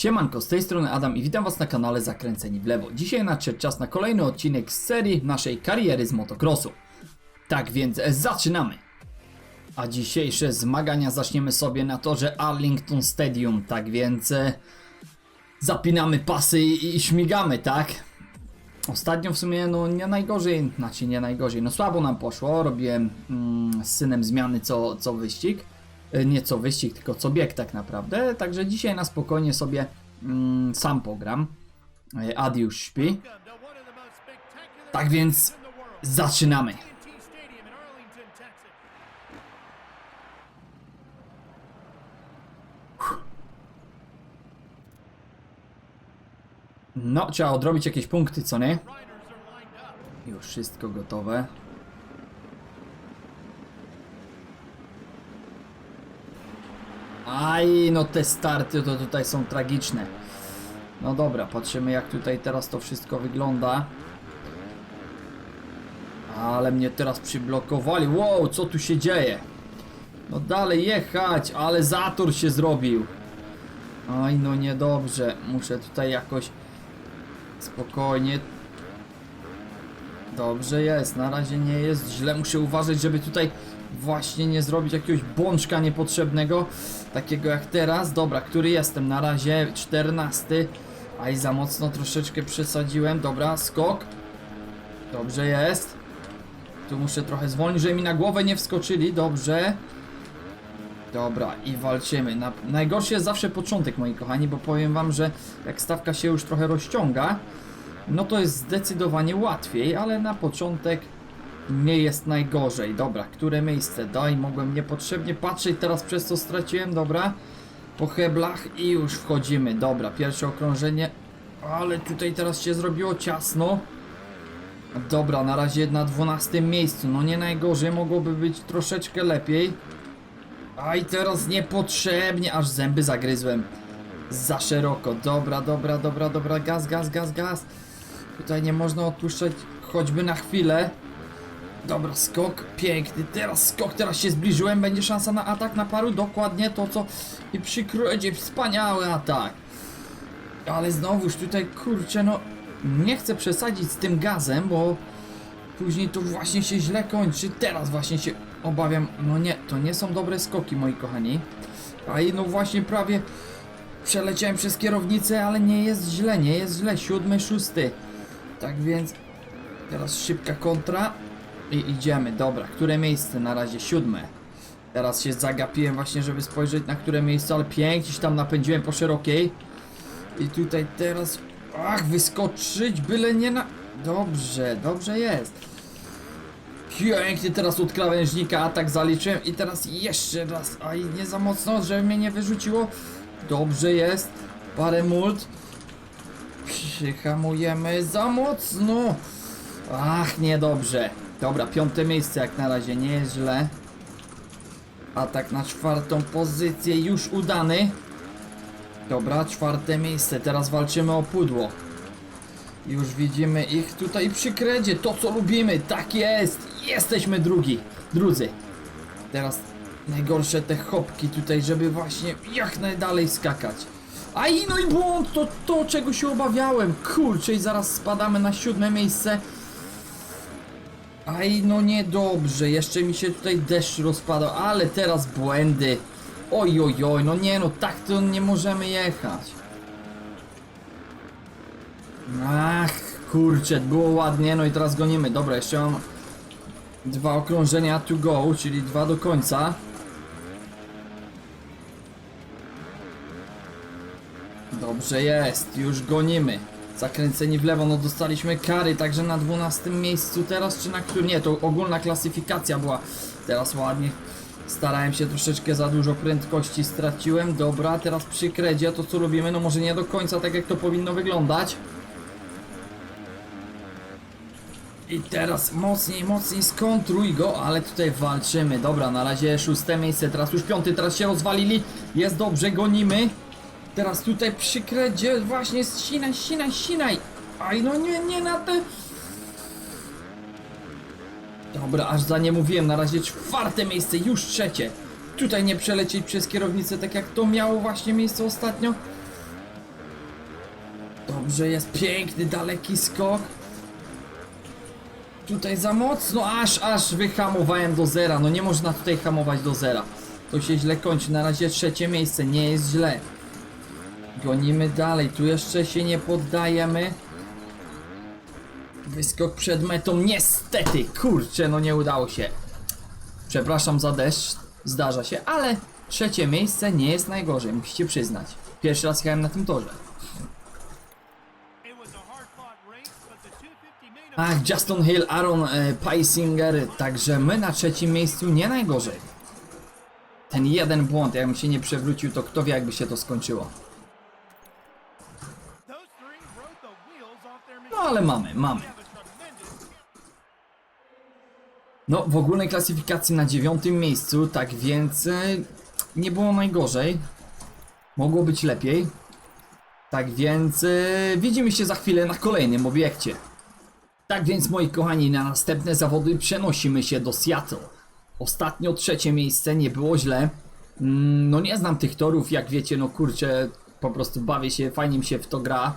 Siemanko, z tej strony Adam i witam Was na kanale Zakręceni w Lewo. Dzisiaj nadszedł czas na kolejny odcinek z serii naszej kariery z motocrossu. Tak więc zaczynamy! A dzisiejsze zmagania zaczniemy sobie na torze Arlington Stadium, tak więc e, zapinamy pasy i, i śmigamy, tak? Ostatnio w sumie no nie najgorzej, znaczy nie najgorzej, no słabo nam poszło, robiłem mm, z synem zmiany co, co wyścig, nie co wyścig, tylko co bieg tak naprawdę, także dzisiaj na spokojnie sobie mm, sam pogram, E, Adi śpi, tak więc zaczynamy. No, trzeba odrobić jakieś punkty, co nie? Już wszystko gotowe. Aj, no te starty to tutaj są tragiczne. No dobra, patrzymy jak tutaj teraz to wszystko wygląda. Ale mnie teraz przyblokowali. Wow, co tu się dzieje? No dalej jechać, ale zator się zrobił. Aj, no niedobrze. Muszę tutaj jakoś spokojnie. Dobrze jest, na razie nie jest źle. Muszę uważać, żeby tutaj właśnie nie zrobić jakiegoś bączka niepotrzebnego. Takiego jak teraz. Dobra, który jestem? Na razie 14. Aj, za mocno troszeczkę przesadziłem. Dobra, skok. Dobrze jest. Tu muszę trochę zwolnić, żeby mi na głowę nie wskoczyli. Dobrze. Dobra, i walczymy. Na, najgorszy jest zawsze początek, moi kochani, bo powiem wam, że jak stawka się już trochę rozciąga, no to jest zdecydowanie łatwiej, ale na początek nie jest najgorzej. Dobra, które miejsce? Daj, mogłem niepotrzebnie patrzeć, teraz przez to straciłem, dobra. Po heblach i już wchodzimy. Dobra, pierwsze okrążenie, ale tutaj teraz się zrobiło ciasno. Dobra, na razie na 12 miejscu, no nie najgorzej, mogłoby być troszeczkę lepiej. A i teraz niepotrzebnie, aż zęby zagryzłem. Za szeroko. Dobra, dobra, dobra, dobra. Gaz, gaz, gaz, gaz. Tutaj nie można odpuszczać choćby na chwilę. Dobra, skok piękny. Teraz skok, teraz się zbliżyłem. Będzie szansa na atak na paru. Dokładnie to, co i przy króledzie. Wspaniały atak. Ale znowuż tutaj, kurczę, no nie chcę przesadzić z tym gazem, bo później to właśnie się źle kończy. Teraz właśnie się obawiam. No nie, to nie są dobre skoki, moi kochani. A i no właśnie prawie przeleciałem przez kierownicę, ale nie jest źle, nie jest źle. Siódmy, szósty. Tak więc teraz szybka kontra i idziemy. Dobra, które miejsce? Na razie siódme. Teraz się zagapiłem właśnie, żeby spojrzeć na które miejsce, ale pięknie się tam napędziłem po szerokiej. I tutaj teraz... Ach, wyskoczyć, byle nie na... Dobrze, dobrze jest. Pięknie teraz od krawężnika atak zaliczyłem i teraz jeszcze raz. Aj, nie za mocno, żeby mnie nie wyrzuciło. Dobrze jest. Parę mult. Przyhamujemy za mocno. Ach, niedobrze. Dobra, piąte miejsce jak na razie, nie jest źle. Atak na czwartą pozycję już udany. Dobra, czwarte miejsce. Teraz walczymy o pudło. Już widzimy ich tutaj przy kredzie. To co lubimy. Tak jest. Jesteśmy drugi. Drudzy. Teraz najgorsze te chopki tutaj, żeby właśnie jak najdalej skakać. Aj, no i błąd! To to, czego się obawiałem. Kurczę, i zaraz spadamy na siódme miejsce. Aj, no niedobrze. Jeszcze mi się tutaj deszcz rozpadał, ale teraz błędy. Oj, oj, oj, no nie no, tak to nie możemy jechać. Ach, kurczę, było ładnie, no i teraz gonimy. Dobra, jeszcze mam dwa okrążenia to go, czyli dwa do końca. Dobrze jest, już gonimy. Zakręceni w lewo, no dostaliśmy kary, także na 12 miejscu teraz, czy na którym? Nie, to ogólna klasyfikacja była. Teraz ładnie. Starałem się troszeczkę za dużo prędkości straciłem. Dobra, teraz przy kredzie to co robimy, no może nie do końca tak jak to powinno wyglądać. I teraz mocniej, mocniej skontruj go, ale tutaj walczymy. Dobra, na razie szóste miejsce, teraz już piąty, teraz się rozwalili. Jest dobrze, gonimy. Teraz tutaj przy kredzie właśnie ścinaj, ścinaj, ścinaj. Aj, no nie, nie na te... Dobra, aż za nie mówiłem, na razie czwarte miejsce, już trzecie. Tutaj nie przelecieć przez kierownicę tak jak to miało właśnie miejsce ostatnio. Dobrze, jest piękny, daleki skok. Tutaj za mocno, aż, aż wyhamowałem do zera. No nie można tutaj hamować do zera. To się źle kończy. Na razie trzecie miejsce, nie jest źle. Gonimy dalej, tu jeszcze się nie poddajemy. Wyskok przed metą, niestety, kurczę, no nie udało się. Przepraszam za deszcz, zdarza się, ale trzecie miejsce nie jest najgorzej, musicie przyznać. Pierwszy raz jechałem na tym torze. It was a hard-fought race, but the 250 made Ach, Justin Hill, Aaron e, Paisinger, także my na trzecim miejscu nie najgorzej. Ten jeden błąd, jakbym się nie przewrócił, to kto wie jakby się to skończyło. Ale mamy, mamy. No, w ogólnej klasyfikacji na dziewiątym miejscu, tak więc e, nie było najgorzej. Mogło być lepiej. Tak więc e, widzimy się za chwilę na kolejnym obiekcie. Tak więc, moi kochani, na następne zawody przenosimy się do Seattle. Ostatnio trzecie miejsce, nie było źle. Mm, no nie znam tych torów, jak wiecie, no kurczę, po prostu bawię się, fajnie mi się w to gra.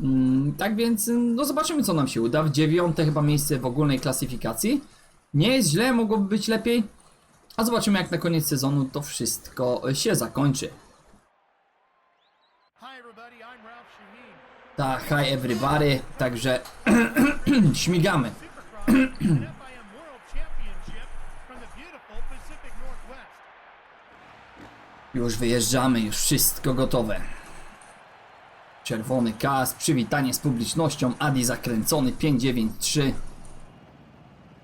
Mm, tak więc, no zobaczymy co nam się uda. W dziewiąte chyba miejsce w ogólnej klasyfikacji. Nie jest źle, mogłoby być lepiej. A zobaczymy jak na koniec sezonu to wszystko się zakończy. Tak, hi everybody, także śmigamy. Już wyjeżdżamy, już wszystko gotowe. Czerwony kas, przywitanie z publicznością, Adi zakręcony 593.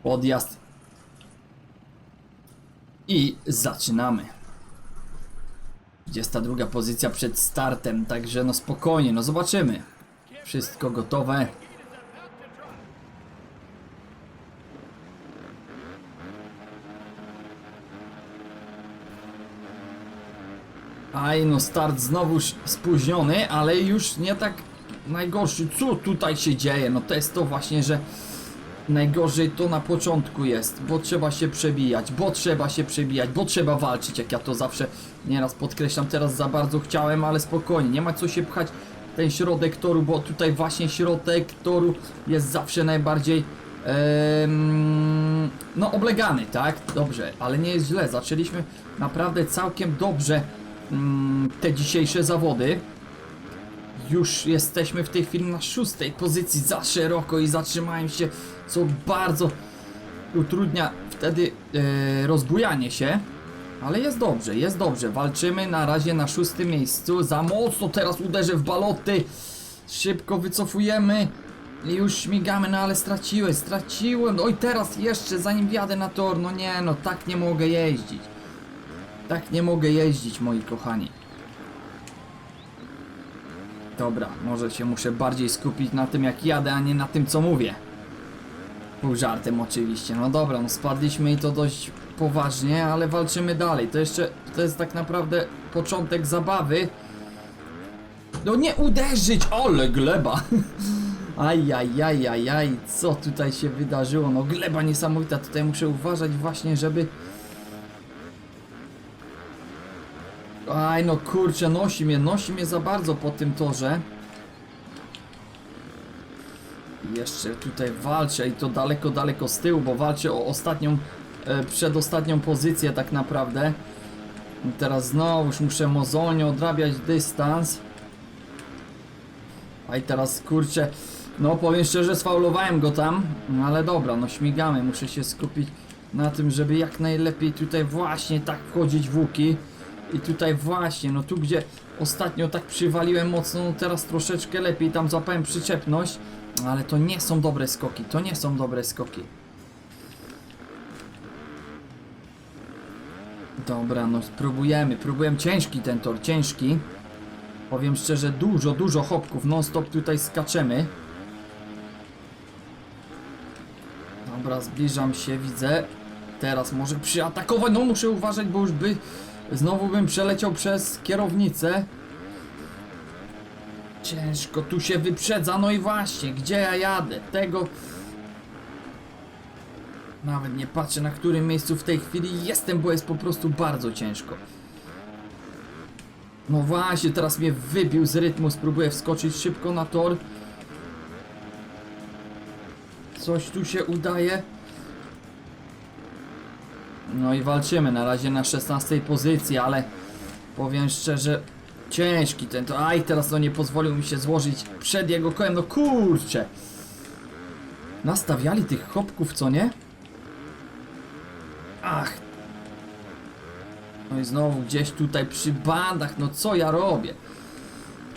Podjazd. I zaczynamy. 22 pozycja przed startem, także no spokojnie, no zobaczymy. Wszystko gotowe. Aj, no start znowuż spóźniony, ale już nie tak najgorszy. Co tutaj się dzieje? No to jest to właśnie, że najgorzej to na początku jest, bo trzeba się przebijać, bo trzeba się przebijać, bo trzeba walczyć, jak ja to zawsze nieraz podkreślam. Teraz za bardzo chciałem, ale spokojnie, nie ma co się pchać ten środek toru, bo tutaj właśnie środek toru jest zawsze najbardziej no oblegany, tak? Dobrze, ale nie jest źle. Zaczęliśmy naprawdę całkiem dobrze te dzisiejsze zawody. Już jesteśmy w tej chwili na szóstej pozycji za szeroko i zatrzymałem się, co bardzo utrudnia wtedy e, rozbujanie się. Ale jest dobrze, jest dobrze. Walczymy na razie na szóstym miejscu. Za mocno teraz uderzę w baloty. Szybko wycofujemy. I już śmigamy, no ale straciłem, straciłem. Oj, teraz jeszcze, zanim wjadę na tor. No nie, no tak nie mogę jeździć. Tak nie mogę jeździć, moi kochani. Dobra, może się muszę bardziej skupić na tym jak jadę, a nie na tym co mówię. Pół żartem oczywiście. No dobra, no spadliśmy i to dość poważnie, ale walczymy dalej. To jeszcze, to jest tak naprawdę początek zabawy. No nie uderzyć! Ole gleba! Ajajajajaj, co tutaj się wydarzyło? No gleba niesamowita, tutaj muszę uważać właśnie, żeby... Aj no kurczę, nosi mnie, nosi mnie za bardzo po tym torze. Jeszcze tutaj walczę i to daleko, daleko z tyłu, bo walczę o ostatnią, e, przedostatnią pozycję tak naprawdę. I teraz znowu już muszę mozolnie odrabiać dystans. A i teraz kurczę, no powiem szczerze, sfaulowałem go tam, no ale dobra, no śmigamy, muszę się skupić na tym, żeby jak najlepiej tutaj właśnie tak wchodzić w łuki. I tutaj właśnie, no tu gdzie ostatnio tak przywaliłem mocno, no teraz troszeczkę lepiej, tam złapałem przyczepność, ale to nie są dobre skoki, to nie są dobre skoki. Dobra, no spróbujemy, próbujemy, ciężki ten tor, ciężki. Powiem szczerze, dużo, dużo hopków, non stop tutaj skaczemy. Dobra, zbliżam się, widzę. Teraz może przyatakować, no muszę uważać, bo już by... Znowu bym przeleciał przez kierownicę. Ciężko tu się wyprzedza, no i właśnie, gdzie ja jadę? Tego... Nawet nie patrzę na którym miejscu w tej chwili jestem, bo jest po prostu bardzo ciężko. No właśnie, teraz mnie wybił z rytmu, spróbuję wskoczyć szybko na tor. Coś tu się udaje. No i walczymy na razie na 16 pozycji, ale powiem szczerze, ciężki ten to. Aj, teraz no nie pozwolił mi się złożyć przed jego kołem, no kurczę. Nastawiali tych chopków, co nie? Ach. No i znowu gdzieś tutaj przy bandach, no co ja robię?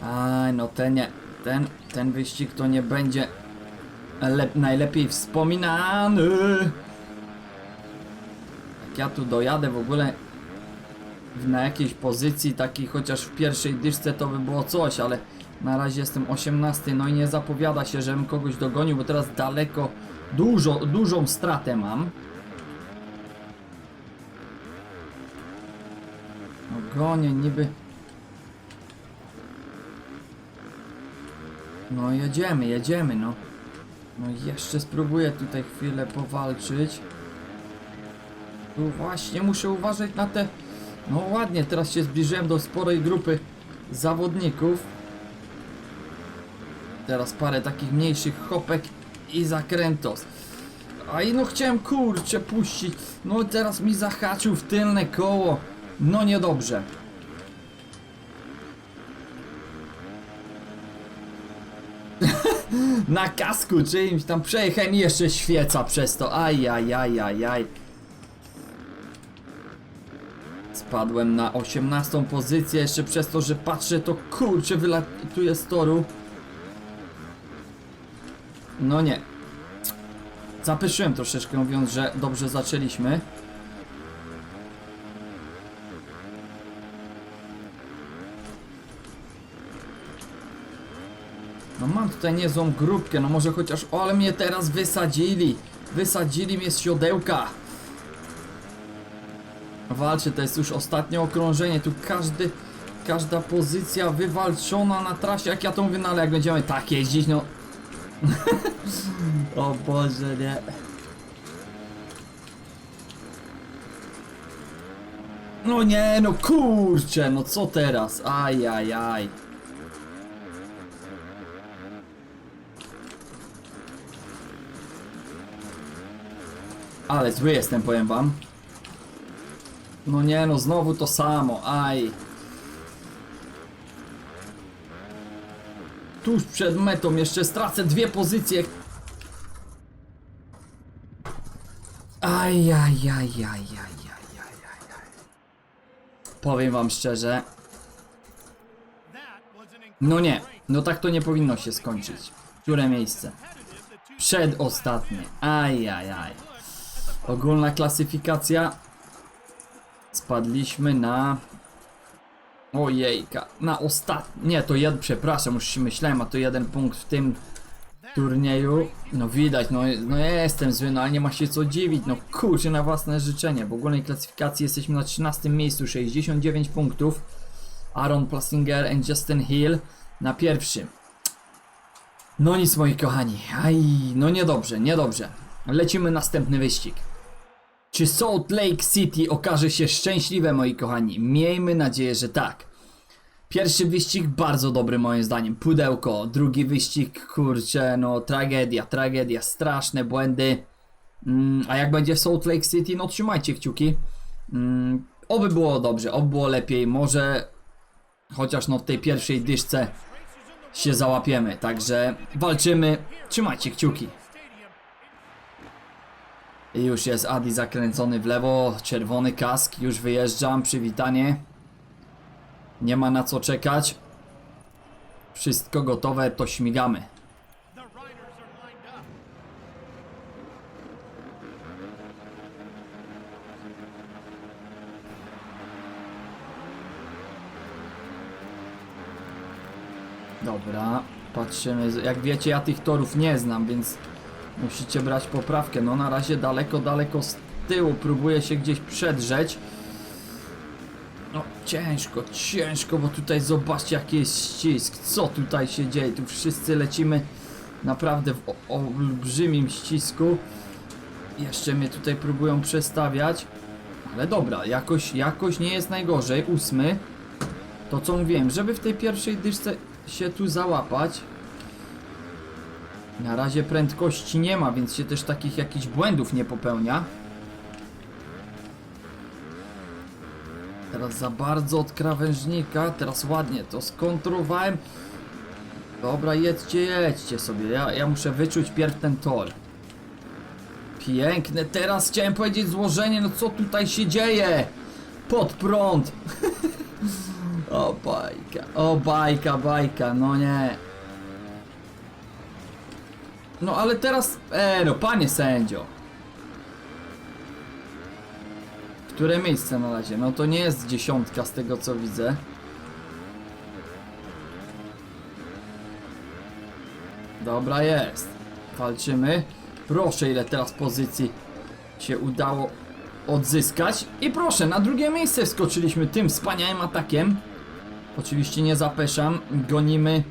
Aj, no ten nie, ten, ten wyścig to nie będzie lep, najlepiej wspominany. Ja tu dojadę w ogóle na jakiejś pozycji takiej, chociaż w pierwszej dyszce to by było coś, ale na razie jestem 18, no i nie zapowiada się, żebym kogoś dogonił, bo teraz daleko, dużo, dużą stratę mam. No gonię niby. No jedziemy, jedziemy, no. No jeszcze spróbuję tutaj chwilę powalczyć. Tu właśnie muszę uważać na te... No ładnie, teraz się zbliżyłem do sporej grupy zawodników. Teraz parę takich mniejszych hopek i zakrętos. A i no chciałem kurczę puścić. No teraz mi zahaczył w tylne koło. No niedobrze. Na kasku czyimś tam przejechałem i jeszcze świeca przez to. Aj, aj, aj, aj, aj. Spadłem na 18 pozycję jeszcze przez to, że patrzę to kurczę wylatuje z toru. No nie. Zapyszyłem troszeczkę mówiąc, że dobrze zaczęliśmy. No mam tutaj niezłą grupkę, no może chociaż... O, ale mnie teraz wysadzili! Wysadzili mnie z siodełka! Walczy, to jest już ostatnie okrążenie, tu każdy... Każda pozycja wywalczona na trasie, jak ja to mówię, no ale jak będziemy tak jeździć, no... o Boże, nie. No nie, no kurczę, no co teraz? Aj, aj, aj. Ale zły jestem, powiem wam. No nie no, znowu to samo, aj. Tuż przed metą jeszcze stracę dwie pozycje. Aj, aj, aj, aj, aj, aj, aj, aj. Powiem wam szczerze. No nie, no tak to nie powinno się skończyć. Które miejsce? Przedostatnie. Aj, aj, aj. Ogólna klasyfikacja Spadliśmy na... Ojejka, na ostatni... Nie, to jeden, przepraszam, już się myślałem, a to jeden punkt w tym turnieju. No widać, no, no jestem zły, no ale nie ma się co dziwić, no kurczę na własne życzenie. W ogólnej klasyfikacji jesteśmy na 13 miejscu, 69 punktów. Aaron Plasinger and Justin Hill na pierwszym. No nic moi kochani, aj, no niedobrze, niedobrze. Lecimy następny wyścig. Czy Salt Lake City okaże się szczęśliwe moi kochani? Miejmy nadzieję, że tak. Pierwszy wyścig bardzo dobry moim zdaniem, pudełko. Drugi wyścig, kurczę, no tragedia, tragedia, straszne błędy. Mm, a jak będzie w Salt Lake City, no trzymajcie kciuki. Mm, oby było dobrze, oby było lepiej, może chociaż no w tej pierwszej dyszce się załapiemy, także walczymy, trzymajcie kciuki. I już jest Adi zakręcony w lewo, czerwony kask, już wyjeżdżam, przywitanie. Nie ma na co czekać. Wszystko gotowe, to śmigamy. Dobra, patrzymy. Jak wiecie, ja tych torów nie znam, więc musicie brać poprawkę. No na razie daleko, daleko z tyłu próbuję się gdzieś przedrzeć. No ciężko, ciężko, bo tutaj zobaczcie jaki jest ścisk. Co tutaj się dzieje? Tu wszyscy lecimy naprawdę w olbrzymim ścisku. Jeszcze mnie tutaj próbują przestawiać. Ale dobra, jakoś, jakoś nie jest najgorzej. Ósmy. To co mówiłem, żeby w tej pierwszej dyszce się tu załapać. Na razie prędkości nie ma, więc się też takich jakichś błędów nie popełnia. Teraz za bardzo od krawężnika, teraz ładnie to skontrowałem. Dobra, jedźcie, jedźcie sobie, ja, ja muszę wyczuć pierw ten tor. Piękne, teraz chciałem powiedzieć złożenie, no co tutaj się dzieje? Pod prąd. o bajka, o bajka, bajka, no nie. No ale teraz, e no panie sędzio. Które miejsce na razie? No to nie jest dziesiątka z tego co widzę. Dobra jest. Walczymy. Proszę ile teraz pozycji się udało odzyskać. I proszę, na drugie miejsce wskoczyliśmy tym wspaniałym atakiem. Oczywiście nie zapeszam. Gonimy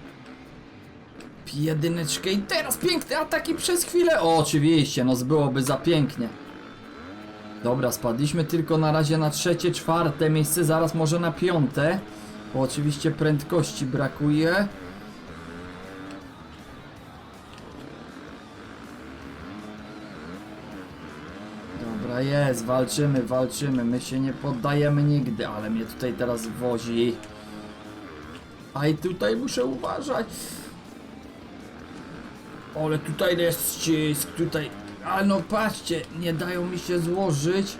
jedyneczkę i teraz piękne ataki przez chwilę. O, oczywiście, no byłoby za pięknie. Dobra, spadliśmy tylko na razie na trzecie, czwarte miejsce, zaraz może na piąte. Bo oczywiście prędkości brakuje. Dobra, jest, walczymy, walczymy, my się nie poddajemy nigdy, ale mnie tutaj teraz wozi. A i tutaj muszę uważać. Ale tutaj jest ścisk, tutaj... A no patrzcie, nie dają mi się złożyć.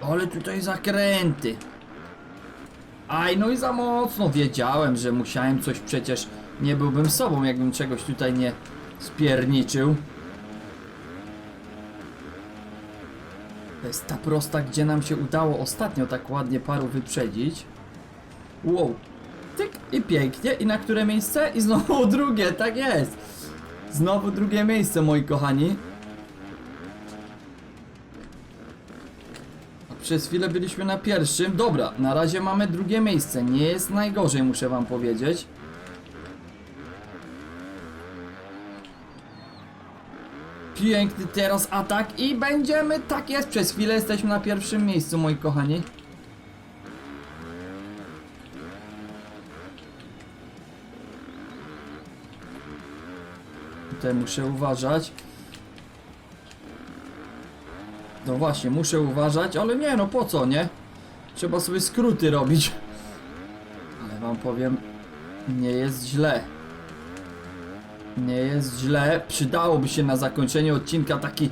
Ale tutaj zakręty. Aj, no i za mocno wiedziałem, że musiałem coś przecież... Nie byłbym sobą, jakbym czegoś tutaj nie spierniczył. To jest ta prosta, gdzie nam się udało ostatnio tak ładnie paru wyprzedzić. Wow. Tyk i pięknie. I na które miejsce? I znowu drugie, tak jest. Znowu drugie miejsce, moi kochani. Przez chwilę byliśmy na pierwszym. Dobra, na razie mamy drugie miejsce. Nie jest najgorzej, muszę wam powiedzieć. Piękny teraz atak i będziemy, tak jest, przez chwilę jesteśmy na pierwszym miejscu, moi kochani. Muszę uważać. No właśnie, muszę uważać, ale nie, no po co, nie? Trzeba sobie skróty robić. Ale wam powiem, nie jest źle. Nie jest źle. Przydałoby się na zakończenie odcinka taki,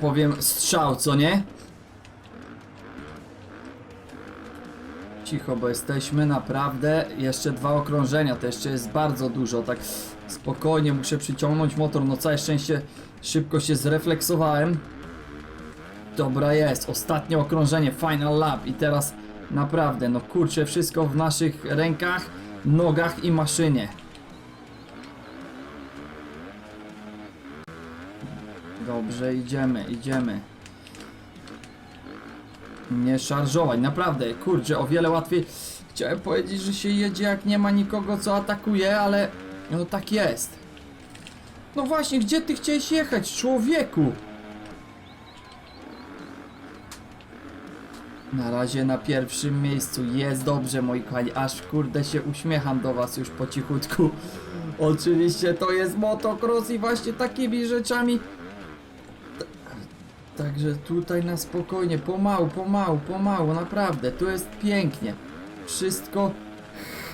powiem, strzał, co nie? Cicho, bo jesteśmy naprawdę jeszcze dwa okrążenia, to jeszcze jest bardzo dużo, tak spokojnie muszę przyciągnąć motor, no całe szczęście szybko się zrefleksowałem. Dobra jest, ostatnie okrążenie, final lap i teraz naprawdę, no kurczę, wszystko w naszych rękach, nogach i maszynie. Dobrze, idziemy, idziemy. Nie szarżować, naprawdę, kurczę, o wiele łatwiej. Chciałem powiedzieć, że się jedzie jak nie ma nikogo co atakuje, ale no tak jest. No właśnie, gdzie ty chciałeś jechać, człowieku? Na razie na pierwszym miejscu jest dobrze, moi kochani, aż kurde się uśmiecham do was już po cichutku. Oczywiście to jest motocross i właśnie takimi rzeczami Także tutaj na spokojnie, pomału, pomału, pomału, naprawdę, tu jest pięknie. Wszystko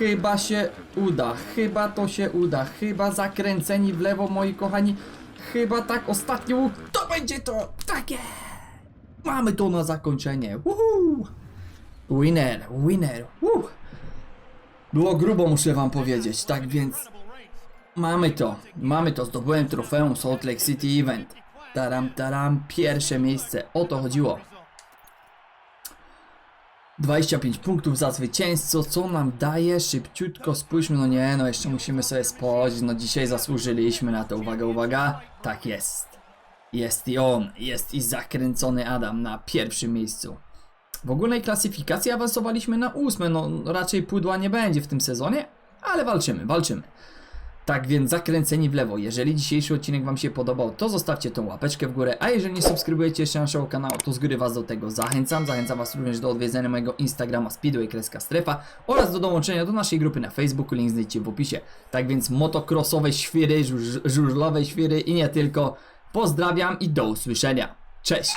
chyba się uda, chyba to się uda, chyba zakręceni w lewo, moi kochani. Chyba tak ostatnio, to będzie to, takie. Mamy to na zakończenie, Woohoo! Winner, winner, Woo! Było grubo, muszę wam powiedzieć, tak więc mamy to, mamy to, zdobyłem trofeum Salt Lake City Event. Taram, taram, pierwsze miejsce, o to chodziło. 25 punktów za zwycięstwo, co nam daje? Szybciutko spójrzmy, no nie, no jeszcze musimy sobie spojrzeć, no dzisiaj zasłużyliśmy na to, uwaga, uwaga, tak jest. Jest i on, jest i zakręcony Adam na pierwszym miejscu. W ogólnej klasyfikacji awansowaliśmy na ósme, no raczej pudła nie będzie w tym sezonie, ale walczymy, walczymy. Tak więc zakręceni w lewo. Jeżeli dzisiejszy odcinek Wam się podobał, to zostawcie tą łapeczkę w górę, a jeżeli nie subskrybujecie jeszcze naszego kanału, to z góry Was do tego zachęcam. Zachęcam Was również do odwiedzenia mojego Instagrama Speedway Kreska Strefa oraz do dołączenia do naszej grupy na Facebooku, link znajdziecie w opisie. Tak więc motocrossowe świry, żuż- żużlowe świry i nie tylko. Pozdrawiam i do usłyszenia. Cześć!